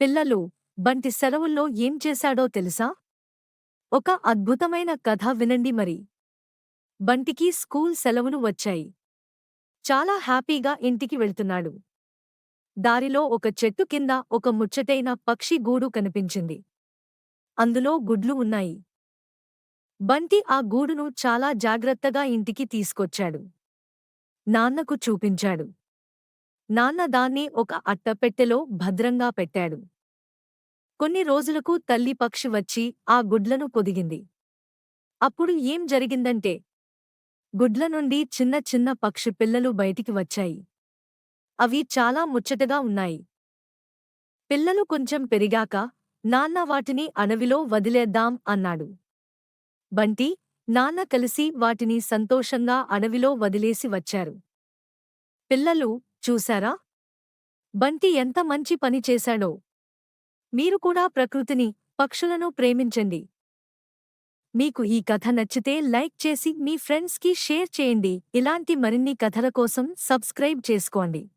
పిల్లలు బంటి సెలవుల్లో ఏం చేశాడో తెలుసా? ఒక అద్భుతమైన కథ వినండి మరి. బంటికి స్కూల్ సెలవులు వచ్చాయి. చాలా హ్యాపీగా ఇంటికి వెళ్తున్నాడు. దారిలో ఒక చెట్టు కింద ఒక ముచ్చటైన పక్షి గూడు కనిపించింది. అందులో గుడ్లు ఉన్నాయి. బంటి ఆ గూడును చాలా జాగ్రత్తగా ఇంటికి తీసుకొచ్చాడు. నాన్నకు చూపించాడు. నాన్న దాన్ని ఒక అట్టపెట్టెలో భద్రంగా పెట్టాడు. కొన్ని రోజులకు తల్లి పక్షి వచ్చి ఆ గుడ్లను పొదిగింది. అప్పుడు ఏం జరిగిందంటే గుడ్ల నుండి చిన్న చిన్న పక్షి పిల్లలు బయటికి వచ్చాయి. అవి చాలా ముచ్చటగా ఉన్నాయి. పిల్లలు కొంచెం పెరిగాక నాన్న వాటిని అడవిలో వదిలేద్దాం అన్నాడు. బంటి నాన్న కలిసి వాటిని సంతోషంగా అడవిలో వదిలేసి వచ్చారు. పిల్లలు చూశారా? బంతి ఎంత మంచి పని చేశాడో. మీరు కూడా ప్రకృతిని పక్షులను ప్రేమించండి. మీకు ఈ కథ నచ్చితే లైక్ చేసి మీ ఫ్రెండ్స్కి షేర్ చేయండి. ఇలాంటి మరిన్ని కథల కోసం సబ్స్క్రైబ్ చేసుకోండి.